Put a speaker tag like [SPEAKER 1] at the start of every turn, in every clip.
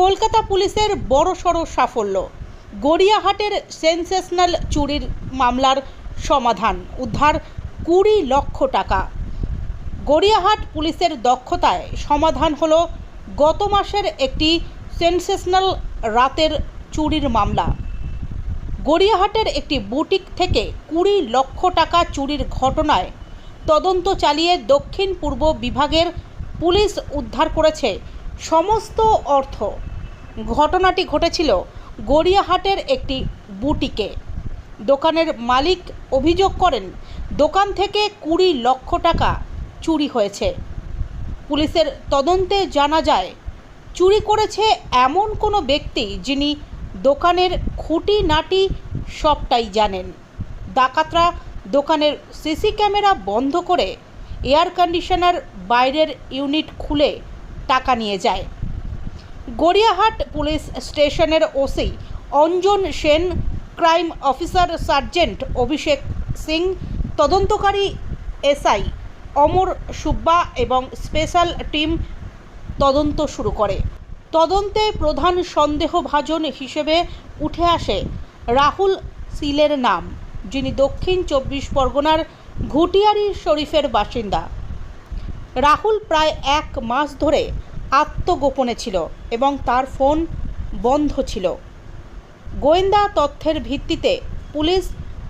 [SPEAKER 1] কলকাতা পুলিশের বড়সড় সাফল্য। গড়িয়াহাটের সেন্সেশনাল চুরির মামলার সমাধান। উদ্ধার কুড়ি লক্ষ টাকা। গড়িয়াহাট পুলিশের দক্ষতায় সমাধান হলো গত মাসের একটি সেন্সেশনাল রাতের চুরির মামলা। গড়িয়াহাটের একটি বুটিক থেকে কুড়ি লক্ষ টাকা চুরির ঘটনায় তদন্ত চালিয়ে দক্ষিণ পূর্ব বিভাগের পুলিশ উদ্ধার করেছে সমস্ত অর্থ। ঘটনাটি ঘটেছিল গড়িয়াহাটের একটি বুটিকে। দোকানের মালিক অভিযোগ করেন, দোকান থেকে কুড়ি লক্ষ টাকা চুরি হয়েছে। পুলিশের তদন্তে জানা যায়, চুরি করেছে এমন কোনো ব্যক্তি যিনি দোকানের খুঁটিনাটি সবটাই জানেন। ডাকাতরা দোকানের সিসি ক্যামেরা বন্ধ করে, এয়ার কন্ডিশনার বাইরের ইউনিট খুলে টাকা নিয়ে যায়। গড়িয়াহাট পুলিশ স্টেশনের OC Anjan Sen, crime officer sergeant Abhishek Singh, তদন্তকারী এসআই অমর সুব্বা এবং স্পেশাল টিম তদন্ত শুরু করে। তদন্তে প্রধান সন্দেহভাজন হিসেবে উঠে আসে রাহুল সিলের নাম, যিনি দক্ষিণ চব্বিশ পরগনার ঘুটিয়ারি শরীফের বাসিন্দা। রাহুল প্রায় এক মাস ধরে আত্মগোপনে ছিল এবং তার ফোন বন্ধ ছিল। গোয়েন্দা তথ্যের ভিত্তিতে পুলিশ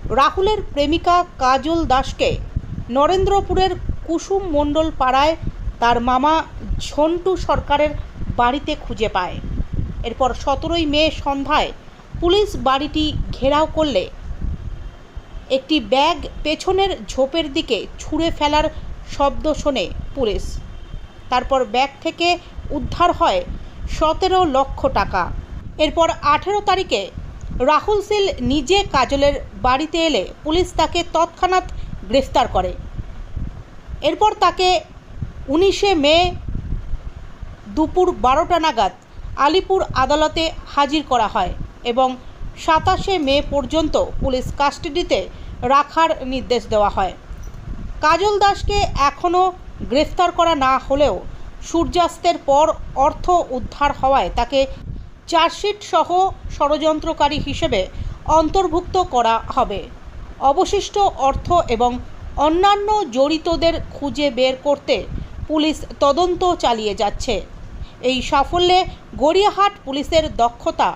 [SPEAKER 1] রাহুলের প্রেমিকা কাজল দাসকে নরেন্দ্রপুরের কুসুম মণ্ডল পাড়ায় তার মামা ঝন্টু সরকারের বাড়িতে খুঁজে পায়। এরপর সতেরোই মে সন্ধ্যায় পুলিশ বাড়িটি ঘেরাও করলে একটি ব্যাগ পেছনের ঝোপের দিকে ছুঁড়ে ফেলার শব্দ শোনে পুলিশ। তারপর ব্যাগ থেকে উদ্ধার হয় সতেরো লক্ষ টাকা। এরপর আঠেরো তারিখে রাহুল সিল নিজে কাজলের বাড়িতে এলে পুলিশ তাকে তৎক্ষণাৎ গ্রেফতার করে। এরপর তাকে উনিশে মে দুপুর বারোটা নাগাদ আলিপুর আদালতে হাজির করা হয় এবং সাতাশে মে পর্যন্ত পুলিশ কাস্টাডিতে রাখার নির্দেশ দেওয়া হয়। কাজল দাসকে এখনও গ্রেফতার করা না হলেও সূর্যাস্তের পর অর্থ উদ্ধার হওয়ায় তাকে চার্জশিট সহ ষড়যন্ত্রকারী হিসেবে অন্তর্ভুক্ত করা হবে। অবশিষ্ট অর্থ এবং অন্যান্য জড়িতদের খুঁজে বের করতে পুলিশ তদন্ত চালিয়ে যাচ্ছে। এই সাফল্যে গড়িয়াহাট পুলিশের দক্ষতা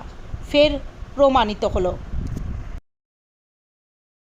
[SPEAKER 1] ফের প্রমাণিত হলো।